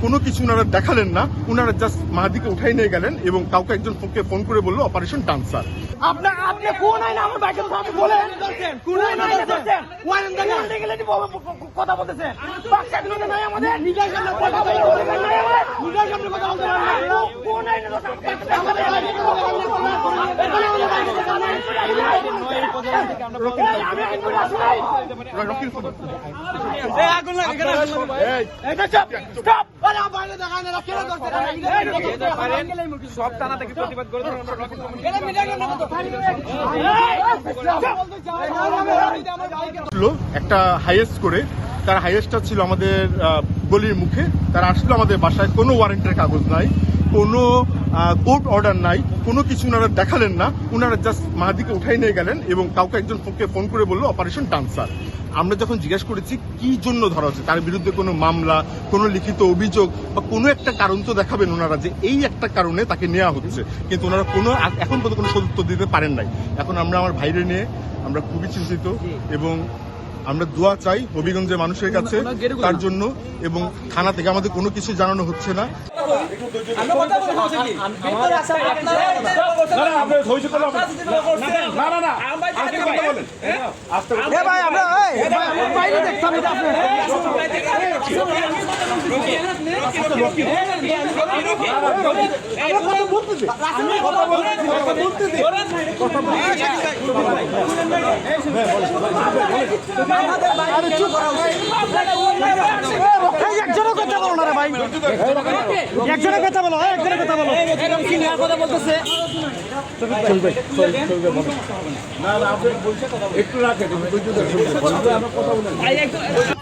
কোনো কিছু ওনারা দেখালেন না ওনারা জাস্ট মাহাদিকে উঠাই নিয়ে গেলেন এবং কাউকে একজন ফোনকে ফোন করে বলল অপারেশন ডান্সার আপনার আপনি কোন আইন আমার বাইকের সামনে বলেন। কোন আইন ধরছেন ওয়াইন দেখে গেলে কথা বলতেছেন? বাক স্বাধীনতা নাই আমাদের। নিজের সামনে কথা বলতে নাই আমার নিজের সামনে কথা বলতে পারেন কোন আইন আমাদের। একটা হাইয়েস্ট করে, তার হাইয়েস্টটা ছিল আমাদের গলির মুখে, তারা আসলো আমাদের বাসায়, কোনো ওয়ারেন্টের কাগজ নাই। কোনো কোর্ট অর্ডার নাই কোনো কিছু ওনারা দেখালেন না ওনারা জাস্ট মাহাদিকে উঠাই নিয়ে গেলেন এবং কাউকে একজন ফোনকে ফোন করে বলল অপারেশন ডান্সার আমরা যখন জিজ্ঞেস করেছি কি জন্য ধরা হচ্ছে? তার বিরুদ্ধে কোনো মামলা কোনো লিখিত অভিযোগ বা কোনো একটা কারণ তো দেখাবেন ওনারা যে এই একটা কারণে তাকে নেওয়া হচ্ছে। কিন্তু ওনারা কোনো এখন পর্যন্ত কোনো সদুত্তর দিতে পারেন নাই। এখন আমরা আমার ভাইরে নিয়ে আমরা খুবই চিন্তিত এবং আমরা দোয়া চাই হবিগঞ্জের মানুষের কাছে তার জন্য এবং থানা থেকে আমাদের কোনো কিছু জানানো হচ্ছে না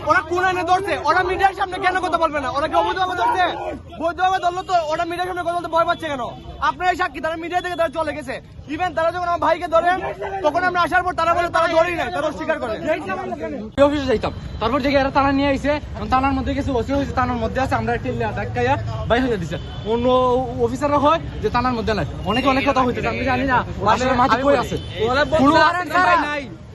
ওরা কোন ধরছে? ওরা মিডিয়ার সামনে কেন কথা বলবে না? ওরা কি অবৈধভাবে ধরছে বৈধভাবে ধরলো তো ওরা মিডিয়ার সামনে কথা বলতে ভয় পাচ্ছে কেন? আপনারাই সাক্ষী, তারা মিডিয়া থেকে তারা চলে গেছে। ইভেন তারা যখন আমার ভাইকে ধরেন তখন আমরা আসার পর তারা বলে তারা ধরেই না তারা স্বীকার করে। অফিসে যাইতাম। তারপর যে এরা তারা নিয়ে আইছে তানার মধ্যে কিছু ওসি হয়েছে তানার মধ্যে আছে আমরা টেলে ডাক্কাইয়া বাই হয়ে দিছে। অন্য অফিসাররা হয় যে তানার মধ্যে নাই। অনেকে অনেক কথা হইতেছে আমি জানি না আসলে মাঝে কই আছে? নাই।